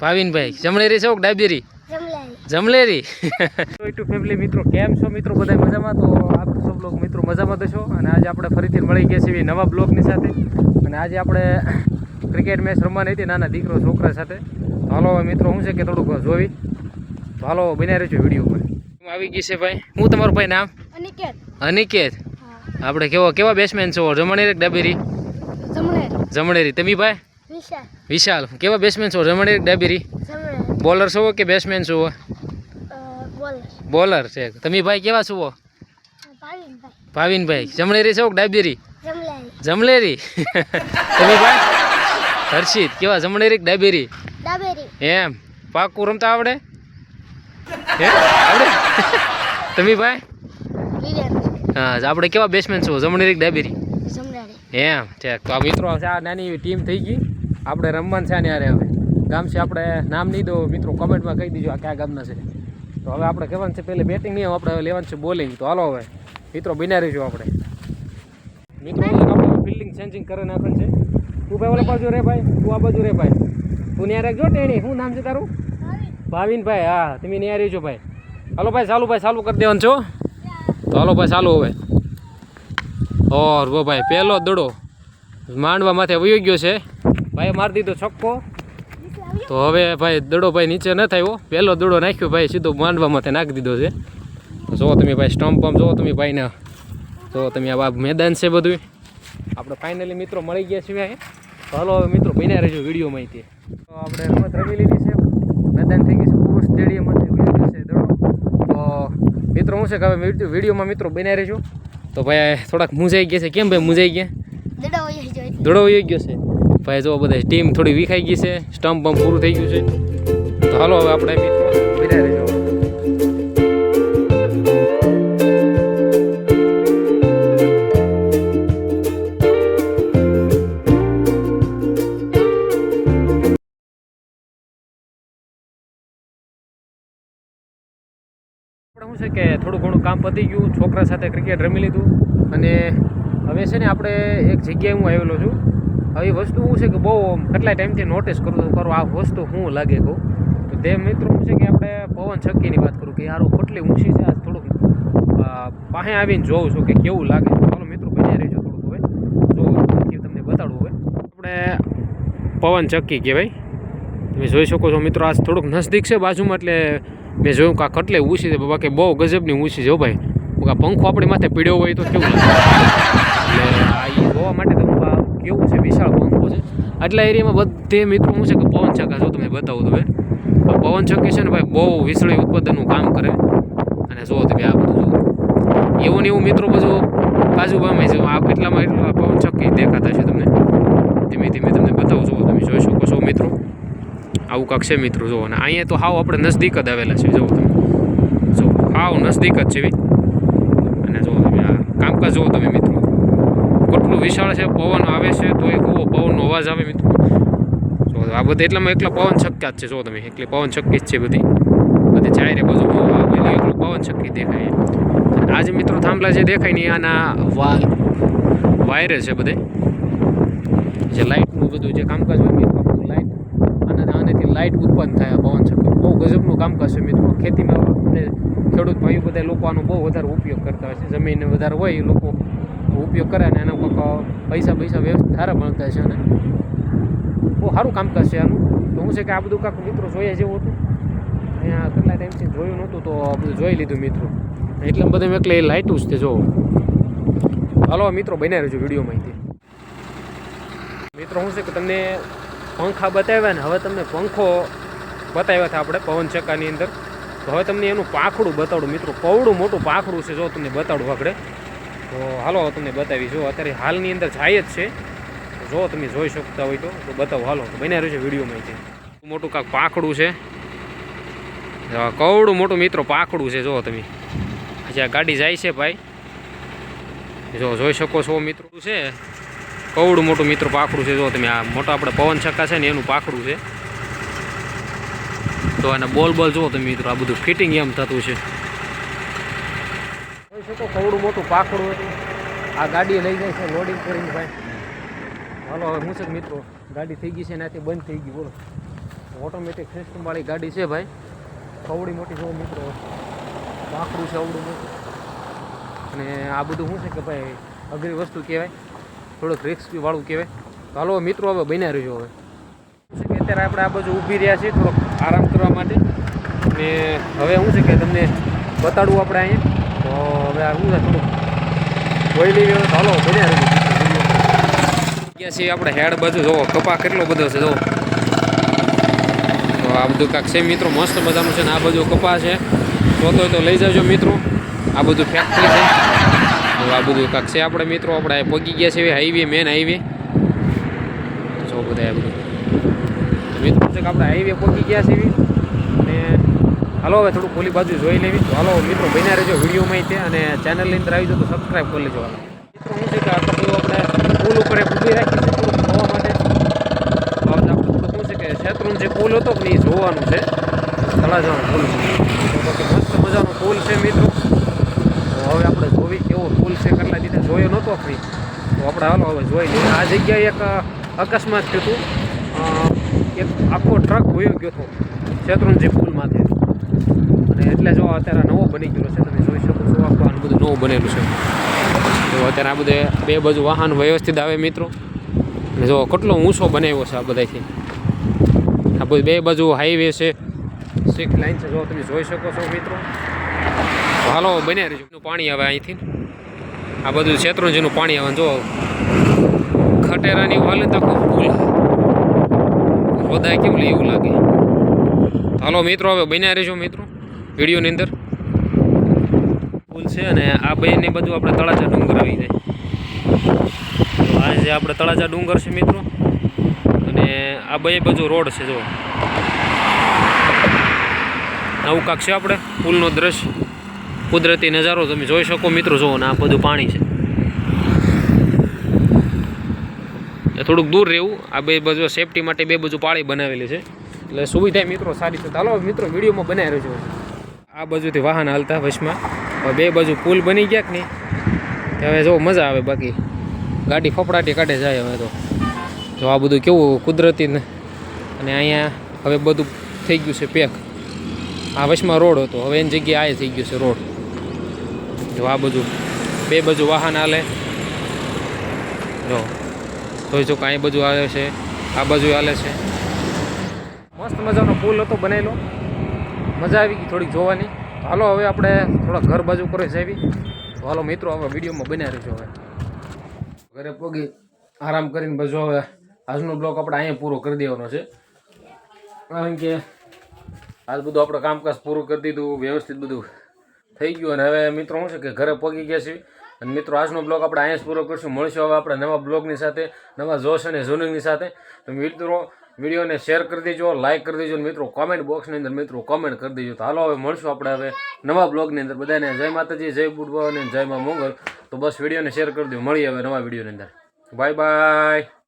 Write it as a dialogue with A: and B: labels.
A: ભાવિનભાઈ
B: જમણેરી છે ડાબેરી? જમલેરી YouTube family મિત્રો કેમ છો મિત્રો? બધા મજામાં? તો આપણે સૌ લોકો મિત્રો મજામાં તો છો અને આજે આપણે ફરીથી મળી ગયા છીએ નવા બ્લોગની સાથે. અને આજે આપણે ક્રિકેટ મેચ રમવાની હતી નાના દીકરો છોકરા સાથે. તો હાલો મિત્રો શું છે કે થોડુંક જોવી? તો હાલો બન્યા રહેજો વીડિયો પર આવી ગઈ છે ભાઈ. હું તમારું ભાઈ નામ?
A: અનિકેત.
B: અનિકેત. આપણે કેવો કેવા બેટ્સમેન છો? જમણેરી ડાબેરી?
A: જમણેરી.
B: તમે ભાઈ?
A: વિશાલ
B: કેવા બેટ્સમેન છો? કે ડાબેરી બોલર છો કે બેટ્સમેન છો? બોલર છે. તમે ભાઈ કેવા છો?
A: ભાવિનભાઈ.
B: જમણેરી છો કે ડાબેરી
A: જમલાઈ
B: જમલેરી. તમે ભાઈ? હર્ષિત કેવા? જમણેરી કે ડાબેરી
A: ડાબેરી
B: એમ. પાકું રમતા આવડે? આવડે? તમે ભાઈ? હા આપણે કેવા બેટ્સમેન છો? જમણેરી કે ડાબેરી એમ છે તો આ મિત્રો આ નાની ટીમ થઈ ગઈ. આપણે રમવાનું છે ને હારે હવે. ગામ છે આપણે નામ નહીં દો મિત્રો કમેન્ટમાં કહી દીજો આ કયા ગામના છે. તો હવે આપણે કહેવાનું છે પહેલે બેટિંગ નહીં આપણે હવે લેવાનું છે બોલિંગ તો હાલો હવે મિત્રો બિના રહીશું આપણે. મિત્રો આપણે ફિલ્ડિંગ ચેન્જિંગ કરી નાખવાનું છે. તું ભાઈ ઓલા બાજુ રે ભાઈ તું આ બાજુ રે ભાઈ. તું ત્યાં રાખજો ટેણી શું નામ છે તારું? ભાવિનભાઈ હા તમે ત્યાં રહેજો ભાઈ. હાલો ભાઈ ચાલુ ભાઈ ચાલુ કરી દેવાનું છો તો હાલો ભાઈ ચાલુ હવે. ઓર વો ભાઈ પહેલો દડો માંડવા માથે વયો ગયો છે. ભાઈ મારી દીધો છક્કો. તો હવે ભાઈ દડો ભાઈ નીચે ન થયો પહેલો દડો નાખ્યો ભાઈ સીધો માંડવામાંથી નાખી દીધો છે. જુઓ તમે ભાઈ સ્ટમ્પ પંપ જુઓ તમે ભાઈને જુઓ તમે આ મેદાન છે બધું આપણે ફાઇનલી મિત્રો મળી ગયા છીએ તો હાલો હવે મિત્રો બન્યા રહેજો વીડિયો માહિતી. તો આપણે રમત રમી લીધી છે. મેદાન થઈ ગયું છે પુરુષ સ્ટેડિયમમાંથી વયો છે દડો. તો મિત્રો હું છે કે હવે વિડીયોમાં મિત્રો બન્યા રહેજો. તો ભાઈ થોડાક મૂંઝાઈ ગયા છે. કેમ ભાઈ મૂંઝાઈ ગયા?
A: દડા
B: વહી ગયો છે. ભાઈ જો બધા ટીમ થોડી વિખાઈ ગઈ છે સ્ટમ્પ બમ્પ પૂરું થઈ ગયું છે. તો હાલો હવે આપણે વિદાય રહેજો આપણે શું છે કે થોડું ઘણું કામ પતી ગયું છોકરા સાથે ક્રિકેટ રમી લીધું. અને હવે છે ને આપણે એક જગ્યાએ હું આવેલો છું. આવી વસ્તુ શું છે કે બહુ કેટલા ટાઈમથી નોટિસ કરું કરું આ વસ્તુ શું લાગે કહું. તો તે મિત્રો શું છે કે આપણે પવન છક્કીની વાત કરું કે યાર કેટલી ઊંચી છે આ થોડુંક. પાસે આવીને જોઉં છું કે કેવું લાગે. ચાલો મિત્રો બન્યા રહેજો થોડુંક હવે. જો તમને બતાડું હવે. આપણે પવન ચક્કી કહેવાય તમે જોઈ શકો છો મિત્રો આ થોડુંક નજદીક છે બાજુમાં, એટલે મેં જોયું કે આ કટલે ઊંચી છે. બાકી બહુ ગજબની ઊંચી છે ભાઈ. પંખો આપણી માથે પીડ્યો હોય તો કેવું લાગે એટલે આ ઈ જોવા માટે તો હું આ કેવું છે વિશાળ પંખો છે આટલા એરિયામાં બધે મિત્રો હું છે કે પવન છકા જો તમે બતાવું તમે. પવન છકી છે ને ભાઈ બહુ વીસળી ઉત્પાદનનું કામ કરે. અને જુઓ તમે આ બધું જુઓ. એવું ને એવું મિત્રો બધું બાજુબામાં છે. આ કેટલામાં એટલા પવન છકી દેખાતા છે તમને? ધીમે ધીમે તમને બતાવું જુઓ, તમે જોઈ શકો છો મિત્રો. આવું કાંક છે મિત્રો, જુઓ. અને અહીંયા તો હાવ આપણે નજદીક જ આવેલા છે, જુઓ તમે. જો હાવ નજદીક જ છે અને જુઓ તમે આ કામકાજ જુઓ તમે કેટલું વિશાળ છે, પવન આવે છે તો એ કેવો પવનનો અવાજ આવે મિત્રો. જો આ બધા એટલામાં એકલા પવન છક્કા જ છે, જો તમે એકલી પવન છક્કી જ છે બધી. બધી ચારે બધું આવેલી એકલું પવન છક્કી દેખાય આજે મિત્રો થાંભલા જે દેખાય ને આના વાલ વાયરે છે બધે. જે લાઇટનું બધું જે કામકાજ હોય મિત્રો લાઇટ અને આનાથી લાઇટ ઉત્પન્ન થાય પવન છક્કી. બહુ ગજબનું કામકાજ છે મિત્રો. ખેતીમાં બધે ખેડૂત ભાઈઓ બધા લોકો આનો બહુ વધારે ઉપયોગ કરતા હોય છે. જમીન વધારે હોય એ લોકો ઉપયોગ કરે અને એના કોઈક પૈસા પૈસા વ્યવસ્થિત સારા મળતા છે અને બહુ સારું કામકાજ છે આનું. તો હું છે કે આ બધું કાંક મિત્રો જોઈએ જેવું હતું. અહીંયા કેટલા ટાઈમથી જોયું નહોતું તો બધું જોઈ લીધું મિત્રો. એટલે મેં એટલે એ લાઇટું જ તે જો હાલો મિત્રો બન્યા રહેજો છું વિડીયોમાંથી મિત્રો શું છે કે તમને પંખા બતાવ્યા ને હવે તમને પંખો બતાવ્યા હતા આપણે પવન ચક્કાની અંદર. તો હવે તમને એનું પાંખડું બતાડું મિત્રો. કવડું મોટું પાંખડું છે જો તમને બતાડું આપણે તો હાલો તમને બતાવી જો અત્યારે હાલની અંદર જાય જ છે. જો તમે જોઈ શકતા હોય તો બતાવો હાલો. તો બન્યા છે વિડીયોમાં છે મોટું કાંક પાંખડું છે. કવડું મોટું મિત્રો પાંખડું છે, જો તમે. આ ગાડી જાય છે ભાઈ. જો જોઈ શકો છો મિત્રો છે. કવડું મોટું મિત્રો પાંખડું છે, જો તમે. આ મોટા આપણે પવન છક્કા છે ને, એનું પાંખડું છે. તો આને બોલ બોલ જુઓ તમે મિત્રો, આ બધું ફિટિંગ એમ થતું છે. જોઈ તો થોડું મોટું પાખડું હતું. આ ગાડી લઈ જાય છે લોડિંગ કરીને ભાઈ. હાલો, હવે હું છે મિત્રો, ગાડી થઈ ગઈ છે, એનાથી બંધ થઈ ગઈ, બોલો. ઓટોમેટિક સિસ્ટમવાળી ગાડી છે ભાઈ. ખવડી મોટી જો મિત્રો. પાખડું છે, અવડું મોટું. અને આ બધું શું છે કે ભાઈ, અઘરી વસ્તુ કહેવાય. થોડુંક રિસ્ક વાળું કહેવાય. તો હાલો મિત્રો, હવે બન્યા રહ્યો હવે. કે અત્યારે આપણે આ બાજુ ઊભી રહ્યા છીએ, થોડોક આરામ કરવા માટે. અને હવે શું છે કે તમને બતાડવું આપણે અહીંયા. તો હવે આ શું છે? જોઈ લઈએ તો હાલો, બન્યા ગયા છીએ આપણે હેડ બાજુ જોવો કપા કેટલો બધો છે જોવો તો આ બધું કાંક છે મિત્રો, મસ્ત મજાનું છે ને આ બાજુ કપા છે. જોતો તો લઈ જાજો મિત્રો. આ બધું ફેક્ટરી છે. આ બધું કાંક છે આપણે મિત્રો, આપણે પગી ગયા છે હાઈવે મેન હાઈવે જો બધા આ બધું. મિત્રો આપણે હાઈવે પગી ગયા છે અને હાલો, હવે થોડું ખોલી બાજુ જોઈ લેવી. તો હાલો, મિત્રો, બન્યા રહેજો વિડીયોમાં તે અને ચેનલની અંદર આવી જાઓ તો સબસ્ક્રાઈબ કરી લેજો મિત્રો શું છે કે આ બધું આપણે પુલ ઉપર ઊભી રાખી છે થોડુંક જોવા માટે. શું છે કે શેત્રુંજ જે પુલ હતો કે એ જોવાનું છે. તળાજાનો પુલ. છે મસ્ત મજાનો પુલ છે, મિત્રો. તો હવે આપણે જોવી કેવો પુલ છે, કેટલા દીધે જોયો નહોતો ફ્રી. તો આપણે હાલો, હવે જોઈ લઈએ. આ જગ્યાએ એક અકસ્માત થયું હતું. એક આખો ટ્રક હોયો ગયો હતો શેત્રુંજી પુલમાંથી. એટલે જો અત્યારે નવો બની ગયેલો છે, તમે જોઈ શકો છો આખું આનું બધું નવું બનેલું છે. તો અત્યારે આ બધે બે બાજુ વાહન વ્યવસ્થિત આવે મિત્રો. અને જો કેટલો ઊંચો બનાવ્યો છે આ બધાથી. આ બધું બે બાજુ હાઈવે છે. સિક્સ લાઈન છે, જો તમે જોઈ શકો છો મિત્રો. હાલો બને રહેજો. પાણી આવે અહીંથી. આ બધું શેત્રુંજીનું પાણી આવે. જો ખટેરાની હાલે તો આખો પુલ રોદાય કેવું લે એવું લાગે. હાલો મિત્રો, હવે બન્યા રહીશું મિત્રો. વિડીયોની અંદર. પુલ છે અને આ બેને બધું આપણે તળાજા ડુંગર આવી જાય. તો આ જે આપણે તળાજા ડુંગર છે મિત્રો, અને આ બે બાજુ રોડ છે જો આવું કાંક છે આપણે પુલનો દ્રશ્ય. કુદરતી નજારો તમે જોઈ શકો મિત્રો, જુઓ ને આ બધું પાણી છે. થોડુંક દૂર રહેવું, આ બે બાજુ સેફટી માટે બે બાજુ પાળી બનાવેલી છે. એટલે સુવિધા મિત્રો, સારી છે. ચાલો મિત્રો, વિડીયોમાં બનાવી રહેજો આ બાજુથી વાહન હાલતા વચમાં બે બાજુ પુલ બની ગયા કે નહીં? હવે જો મજા આવે બાકી. ગાડી ફફડાટી કાઢે જાય હવે તો. જો આ બધું કેવું કુદરતી ને. અને અહીંયા હવે બધું થઈ ગયું છે પેક. આ વચમાં રોડ હતો. હવે એની જગ્યાએ આ થઈ ગયું છે રોડ. જો આ બધું બે બાજુ વાહન હાલે. જો. જોઈ જો કાંઈ બાજુ આવે છે. આ બાજુ હાલે છે. મસ્ત મજાનો પુલ હતો બનેલો મજા આવી ગઈ થોડીક જોવાની. હાલો હવે આપણે થોડા ઘર બાજુ કરે જાવી. તો હાલો મિત્રો, હવે વિડીયોમાં બન્યા રહીશું હવે. ઘરે પોગી આરામ કરીને બજો હવે આજનો બ્લોક આપણે અહીંયા પૂરો કરી દેવાનો છે. કારણ કે આજ બધું આપણે કામકાજ પૂરું કરી દીધું, વ્યવસ્થિત બધું થઈ ગયું. અને હવે મિત્રો, શું છે કે ઘરે પહોંચી ગયા છીએ. અને મિત્રો, આજનો બ્લોગ આપણે અહીંયા પૂરો કરીશું. મળશું હવે આપણે નવા બ્લોગની સાથે, નવા જોશ અને ઝૂનિંગની સાથે. તો મિત્રો, વિડીયોને શેર કરી દેજો લાઇક કરી દેજો મિત્રો કોમેન્ટ બોક્સની અંદર મિત્રો કોમેન્ટ કરી દેજો. તો હાલો હવે મળશું આપણે હવે નવા બ્લોગની અંદર. બધાને જય માતાજી, જય બુડવા અને જય મા મોગલ. તો બસ વિડીયોને શેર કરી દો. મળીએ હવે નવા વિડીયોની અંદર. Bye bye